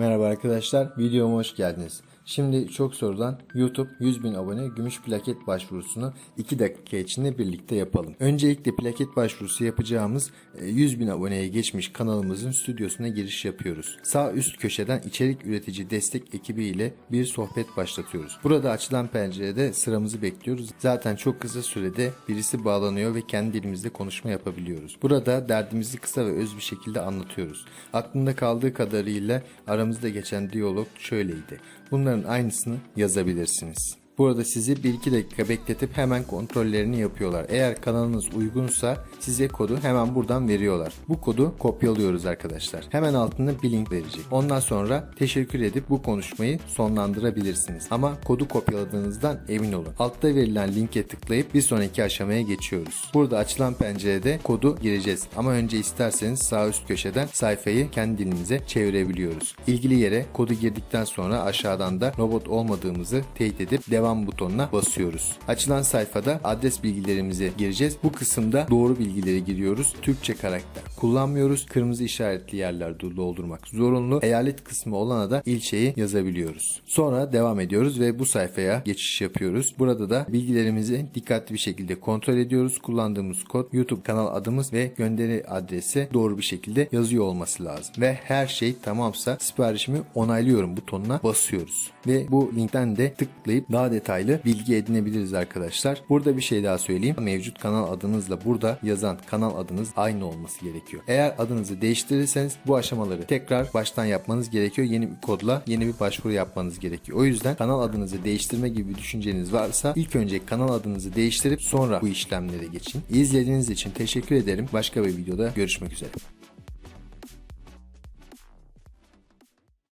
Merhaba arkadaşlar, videoma hoş geldiniz. Şimdi çok sorulan YouTube 100.000 abone gümüş plaket başvurusunu 2 dakika içinde birlikte yapalım. Öncelikle plaket başvurusu yapacağımız e, 100.000 aboneye geçmiş kanalımızın stüdyosuna giriş yapıyoruz. Sağ üst köşeden içerik üretici destek ekibi ile bir sohbet başlatıyoruz. Burada açılan pencerede sıramızı bekliyoruz. Zaten çok kısa sürede birisi bağlanıyor ve kendi dilimizde konuşma yapabiliyoruz. Burada derdimizi kısa ve öz bir şekilde anlatıyoruz. Aklımda kaldığı kadarıyla aramızda geçen diyalog şöyleydi. Bunların aynısını yazabilirsiniz. Burada sizi 1-2 dakika bekletip hemen kontrollerini yapıyorlar. Eğer kanalınız uygunsa size kodu hemen buradan veriyorlar. Bu kodu kopyalıyoruz arkadaşlar. Hemen altında bir link verecek. Ondan sonra teşekkür edip bu konuşmayı sonlandırabilirsiniz. Ama kodu kopyaladığınızdan emin olun. Altta verilen linke tıklayıp bir sonraki aşamaya geçiyoruz. Burada açılan pencerede kodu gireceğiz. Ama önce isterseniz sağ üst köşeden sayfayı kendi dilimize çevirebiliyoruz. İlgili yere kodu girdikten sonra aşağıdan da robot olmadığımızı teyit edip devam butonuna basıyoruz. Açılan sayfada adres bilgilerimizi gireceğiz. Bu kısımda doğru bilgileri giriyoruz. Türkçe karakter kullanmıyoruz. Kırmızı işaretli yerler doldurmak zorunlu. Eyalet kısmı olana da ilçeyi yazabiliyoruz. Sonra devam ediyoruz ve bu sayfaya geçiş yapıyoruz. Burada da bilgilerimizi dikkatli bir şekilde kontrol ediyoruz. Kullandığımız kod, YouTube kanal adımız ve gönderi adresi doğru bir şekilde yazıyor olması lazım. Ve her şey tamamsa siparişimi onaylıyorum butonuna basıyoruz. Ve bu linkten de tıklayıp daha detaylı bilgi edinebiliriz arkadaşlar. Burada bir şey daha söyleyeyim. Mevcut kanal adınızla burada yazan kanal adınız aynı olması gerekiyor. Eğer adınızı değiştirirseniz bu aşamaları tekrar baştan yapmanız gerekiyor. Yeni bir kodla yeni bir başvuru yapmanız gerekiyor. O yüzden kanal adınızı değiştirme gibi bir düşünceniz varsa ilk önce kanal adınızı değiştirip sonra bu işlemlere geçin. İzlediğiniz için teşekkür ederim. Başka bir videoda görüşmek üzere.